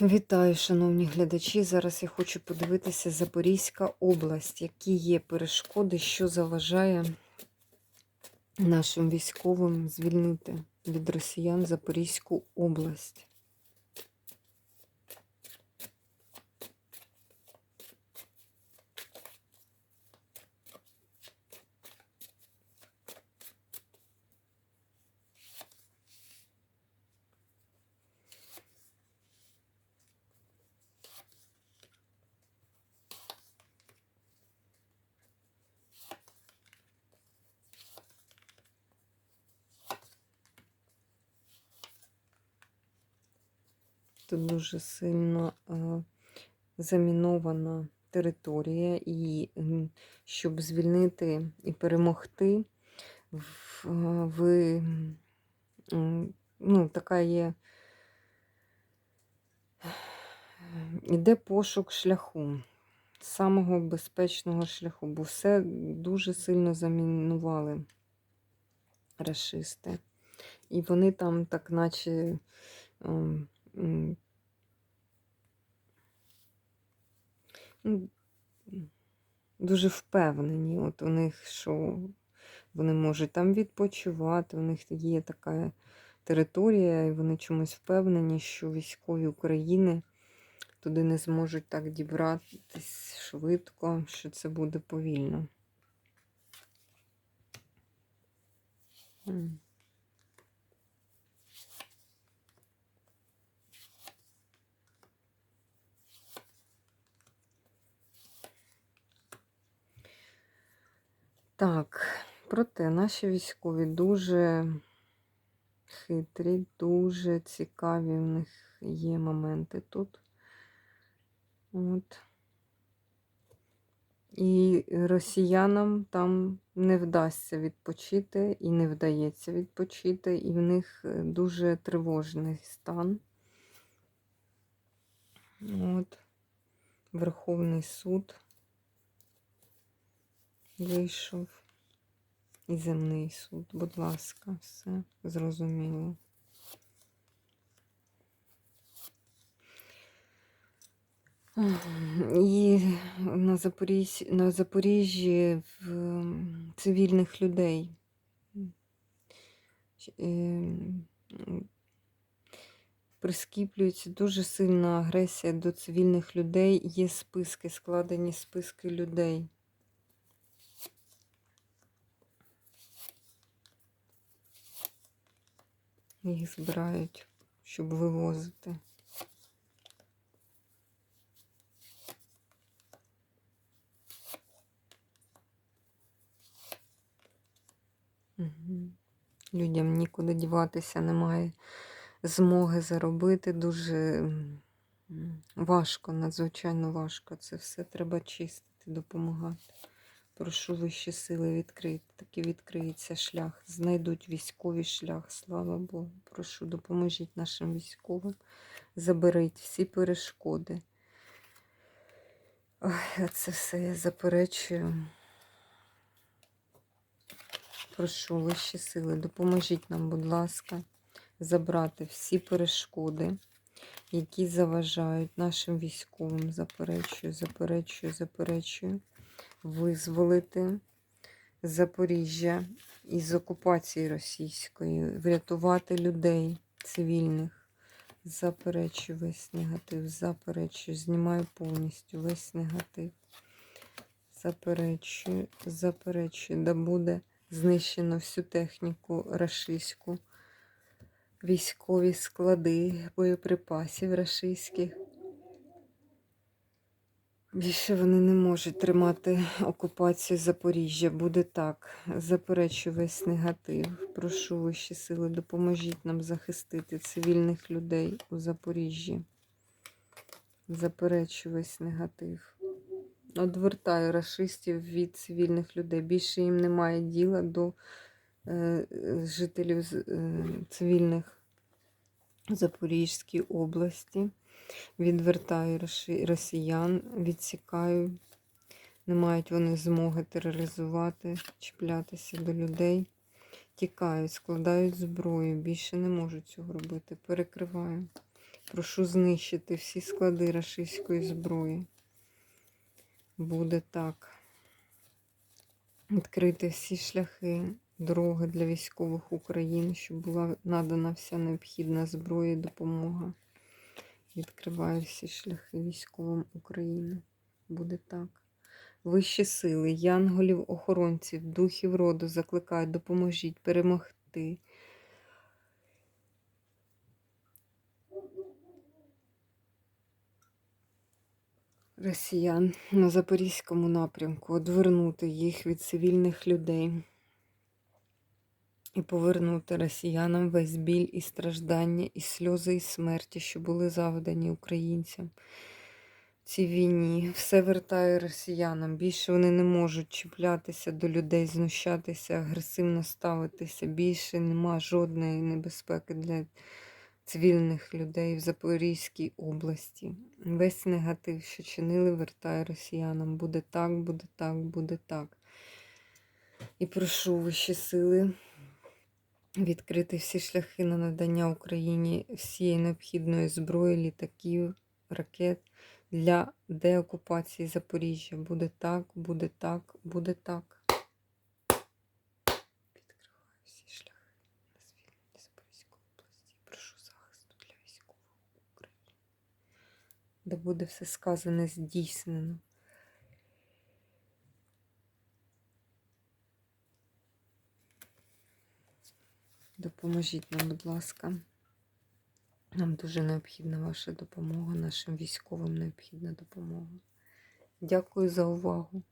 Вітаю, шановні глядачі. Зараз я хочу подивитися Запорізька область, які є перешкоди, що заважає нашим військовим звільнити від росіян Запорізьку область. Тут дуже сильно замінована територія, і щоб звільнити і перемогти, ви, ну, така є. Іде пошук шляху, самого безпечного шляху, бо все дуже сильно замінували рашисти. І вони там так наче ем, дуже впевнені. От у них, що вони можуть там відпочивати, у них є така територія, і вони чомусь впевнені, що військові України туди не зможуть так дібратись швидко, що це буде повільно. Так, проте наші військові дуже хитрі, дуже цікаві в них є моменти тут. От. І росіянам там не вдасться відпочити і не вдається відпочити, і в них е, дуже тривожний стан. От. Верховний суд вийшов. Земний суд, будь ласка, все зрозуміло. І на Запоріжжі, на Запоріжжі в цивільних людей. Ем, Прискіплюється дуже сильна агресія до цивільних людей. Є списки, складені списки людей. Їх збирають, щоб вивозити. Людям нікуди діватися, немає змоги заробити. Дуже важко, надзвичайно важко. Це все треба чистити, допомагати. Прошу вищі сили відкрити. Таки відкриється шлях. Знайдуть військовий шлях, слава Богу. Прошу, допоможіть нашим військовим. Заберіть всі перешкоди. Ой, це все я заперечую. Прошу вищі сили, допоможіть нам, будь ласка, забрати всі перешкоди, які заважають нашим військовим. Заперечую, заперечую, заперечую, визволити Запоріжжя із окупації російської, врятувати людей цивільних. Заперечую весь негатив, заперечую, знімаю повністю весь негатив. Заперечую, заперечую, да буде знищено всю техніку рашистську, військові склади боєприпасів рашистських. Більше вони не можуть тримати окупацію Запоріжжя. Буде так. Заперечую весь негатив. Прошу вищі сили, допоможіть нам захистити цивільних людей у Запоріжжі. Заперечую весь негатив. Одвертаю рашистів від цивільних людей. Більше їм немає діла до е, жителів е, цивільних Запорізькій області. Відвертаю росіян, відсікаю. Не мають вони змоги тероризувати, чіплятися до людей. Тікають, складають зброю, більше не можуть цього робити. Перекриваю. Прошу знищити всі склади рашистської зброї. Буде так. Відкрити всі шляхи, дороги для військових України, щоб була надана вся необхідна зброя і допомога. Відкриваю всі шляхи військовим України. Буде так. Вищі сили, янголів, охоронців, духів роду закликають, допоможіть перемогти. Росіян на Запорізькому напрямку, одвернути їх від цивільних людей і повернути росіянам весь біль і страждання, і сльози, і смерті, що були завдані українцям в цій війні. Все вертаю росіянам. Більше вони не можуть чіплятися до людей, знущатися, агресивно ставитися. Більше нема жодної небезпеки для цивільних людей в Запорізькій області. Весь негатив, що чинили, вертаю росіянам. Буде так, буде так, буде так. І прошу вищі сили відкрити всі шляхи на надання Україні всієї необхідної зброї, літаків, ракет для деокупації Запоріжжя. Буде так, буде так, буде так. Де буде все сказане здійснено. Допоможіть нам, будь ласка. Нам дуже необхідна ваша допомога, нашим військовим необхідна допомога. Дякую за увагу.